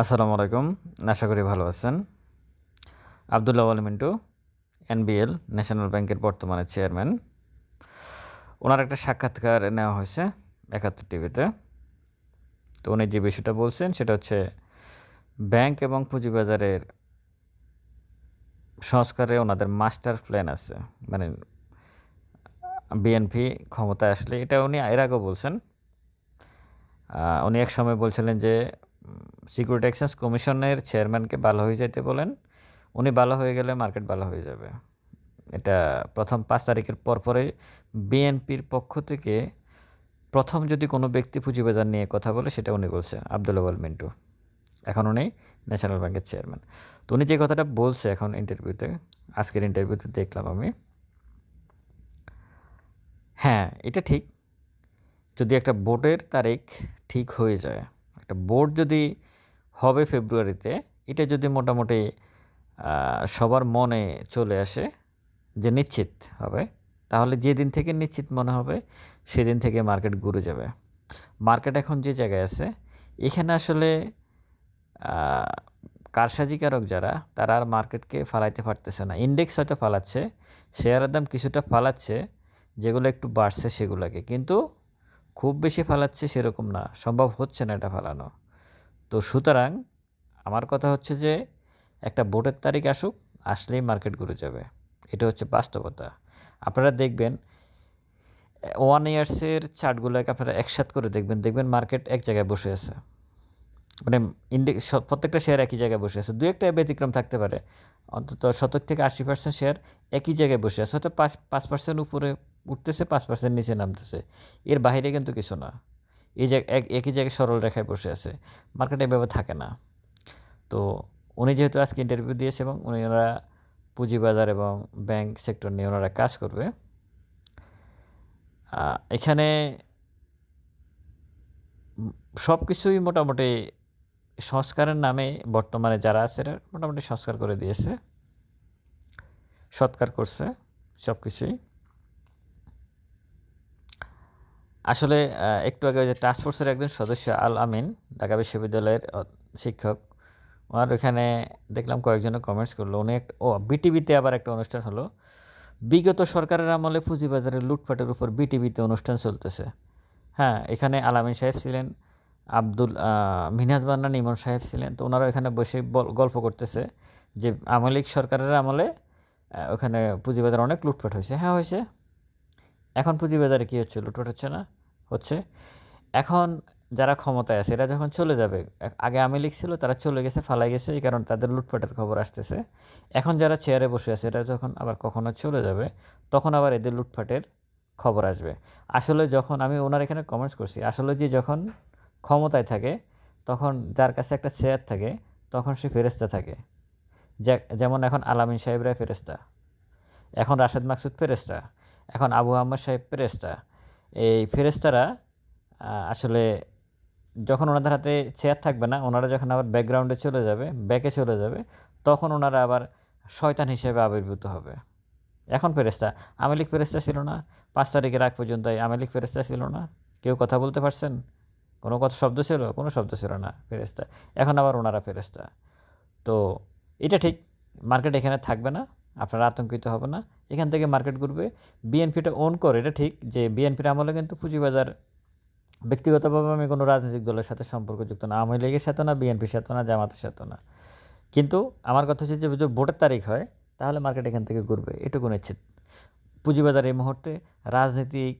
আসসালামু আলাইকুম। আশা করি ভালো আছেন। আবদুল্লাহ আল মিন্টু, এনবিএল, ন্যাশনাল ব্যাংকের বর্তমানে চেয়ারম্যান। ওনার একটা সাক্ষাৎকার নেওয়া হয়েছে একাত্তর টিভিতে। তো উনি যে বিষয়টা বলছেন, সেটা হচ্ছে ব্যাংক এবং পুঁজিবাজারের সংস্কারে ওনাদের মাস্টার প্ল্যান আছে। মানে বিএনপি ক্ষমতায় আসলে, এটা উনি এর আগেও বলছেন। উনি এক সময় বলছিলেন যে সিকিউরিটি এক্সচেঞ্জ কমিশনের চেয়ারম্যানকে ভালো হয়ে যেতে বলেন। উনি ভালো হয়ে গেলে মার্কেট ভালো হয়ে যাবে। এটা প্রথম পাঁচ তারিখের পর পরে বিএনপির পক্ষ থেকে প্রথম যদি কোনো ব্যক্তি পুঁজিবাজার নিয়ে কথা বলে, সেটা উনি বলছে আবদুল্লাহ আল মিন্টু। এখন উনি ন্যাশনাল ব্যাংকের চেয়ারম্যান তো উনি যে কথাটা বলছে এখন ইন্টারভিউতে আজকের ইন্টারভিউতে দেখলাম আমি। হ্যাঁ এটা ঠিক। যদি একটা বোর্ডের তারিখ ঠিক হয়ে যায়, একটা বোর্ড যদি হবে ফেব্রুয়ারিতে, এটা যদি মোটামুটি সবার মনে চলে আসে যে নিশ্চিত হবে, তাহলে যেদিন থেকে নিশ্চিত মনে হবে, সেদিন থেকে মার্কেট ঘুরে যাবে। মার্কেট এখন যে জায়গায় আছে, এখানে আসলে কারসাজিকারক যারা, তারা আর মার্কেটকে ফালাইতে পারতেছে না। ইন্ডেক্স হয়তো ফালাচ্ছে, শেয়ারের দাম কিছুটা ফালাচ্ছে, যেগুলো একটু বাড়ছে সেগুলোকে, কিন্তু খুব বেশি ফালাচ্ছে সেরকম না, সম্ভব হচ্ছে না এটা ফালানো। তো সুতরাং আমার কথা হচ্ছে যে একটা ভোটের তারিখ আসুক, আসলেই মার্কেট ঘুরে যাবে। এটা হচ্ছে বাস্তবতা। আপনারা দেখবেন ওয়ান ইয়ার্সের চার্টগুলোকে আপনারা একসাথ করে দেখবেন দেখবেন মার্কেট এক জায়গায় বসে আছে। মানে ইন্ডেক্স প্রত্যেকটা শেয়ার একই জায়গায় বসে আছে। দু একটা ব্যতিক্রম থাকতে পারে। অন্তত শতক থেকে আশি পার্সেন্ট শেয়ার একই জায়গায় বসে আছে। হয়তো পাঁচ পাঁচ পার্সেন্ট উপরে উঠতেছে, পাঁচ পার্সেন্ট নিচে নামতেছে। এর বাইরে কিন্তু কিছু না। এই জায়গা, এক, একই জায়গায় সরল রেখায় বসে আছে। মার্কেটে এভাবে থাকে না। তো উনি যেহেতু আজকে ইন্টারভিউ দিয়েছে এবং উনি ওনারা পুঁজিবাজার এবং ব্যাংক সেক্টর নিয়ে ওনারা কাজ করবে এখানে সব কিছুই মোটামুটি সংস্কারের নামে বর্তমানে যারা আছে মোটামুটি সংস্কার করে দিয়েছে, সৎকার করছে সব কিছুই। আসলে একটু আগে যে টাস্ক ফোর্সের একজন সদস্য আল আমিন ঢাকা বিশ্ববিদ্যালয়ের শিক্ষক ওনার ওখানে দেখলাম কয়েকজনে কমেন্টস করল। উনি ও বিটিভিতে আবার একটা অনুষ্ঠান হলো। বিগত সরকারের আমলে পুঁজিবাজারের লুটপাটের উপর বিটিভিতে অনুষ্ঠান চলতেছে। হ্যাঁ এখানে আলামিন সাহেব ছিলেন আব্দুল আহ, মিনহাজ বান্নান ইমন সাহেব ছিলেন। তো ওনারা এখানে বসে গল্প করতেছে যে আওয়ামী লীগ সরকারের আমলে ওখানে পুঁজিবাজার অনেক লুটপাট হয়েছে। হ্যাঁ হয়েছে। এখন পুঁজিবাজারে কী হচ্ছে? লুটপাট হচ্ছে না। হচ্ছে। এখন যারা ক্ষমতায় আছে, এরা যখন চলে যাবে আগে আমি লীগ ছিল তারা চলে গেছে, ফালাই গেছে, এই কারণে তাদের লুটপাটের খবর আসতেছে। এখন যারা চেয়ারে বসে আছে, এরা যখন আবার কখনো চলে যাবে, তখন আবার এদের লুটপাটের খবর আসবে। আসলে যখন আমি ওনার এখানে কমেন্টস করছি, আসলে যে যখন ক্ষমতায় থাকে, তখন যার কাছে একটা চেয়ার থাকে, তখন সে ফেরেস্তা থাকে। যেমন এখন আলামিন সাহেবরা ফেরেস্তা এখন রাশেদ মাকসুদ ফেরেস্তা এখন আবু আহমদ সাহেব ফেরেস্তা এই ফেরেস্তারা আসলে যখন ওনাদের হাতে চেয়ার থাকবে না, ওনারা যখন আবার ব্যাকগ্রাউন্ডে চলে যাবে ব্যাকে চলে যাবে, তখন ওনারা আবার শয়তান হিসেবে আবির্ভূত হবে। এখন ফেরেস্তা আমেলিক ফেরেস্তা ছিল না, পাঁচ তারিখের আগ পর্যন্ত আওয়ামী লীগ ফেরেস্তা ছিল না। কেউ কথা বলতে পারছেন? কোনো কথা, শব্দ ছিল? কোনো শব্দ ছিল না ফেরেস্তা এখন আবার ওনারা ফেরেস্তা তো এটা ঠিক, মার্কেট এখানে থাকবে না, আপনারা আতঙ্কিত হবে না। এখান থেকে মার্কেট ঘুরবে। বিএনপিটা ওন করে, এটা ঠিক, যে বিএনপির আমলে কিন্তু পুঁজিবাজার ব্যক্তিগতভাবে আমি কোনো রাজনৈতিক দলের সাথে সম্পর্কযুক্ত না। আওয়ামী লীগের সাথে না বিএনপির সাথে না, জামাতের সাথে না। কিন্তু আমার কথা হচ্ছে যে, যদি ভোটের তারিখ হয়, তাহলে মার্কেট এখান থেকে ঘুরবে। এটুকু নিশ্চিত। পুঁজিবাজার এই মুহূর্তে রাজনীতিক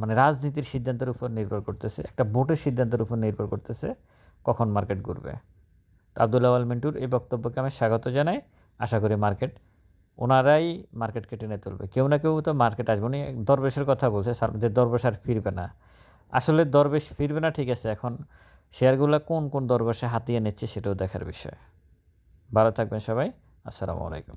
মানে রাজনীতির সিদ্ধান্তের উপর নির্ভর করতেছে। একটা ভোটের সিদ্ধান্তের উপর নির্ভর করতেছে কখন মার্কেট ঘুরবে। তো আবদুল্লাহ আল মিন্টুর এই বক্তব্যকে আমি স্বাগত জানাই। আশা করি মার্কেট ওনারাই মার্কেট কেটে টেনে তুলবে কেউ না কেউ তো মার্কেট আসবে। উনি দরবেশের কথা বলছে যে দরবেশ আর ফিরবে না। আসলে দরবেশ ফিরবে না, ঠিক আছে, এখন শেয়ারগুলো কোন কোন দরবেশে হাতিয়ে নিচ্ছে সেটাও দেখার বিষয়। ভালো থাকবেন সবাই, আসসালামু আলাইকুম।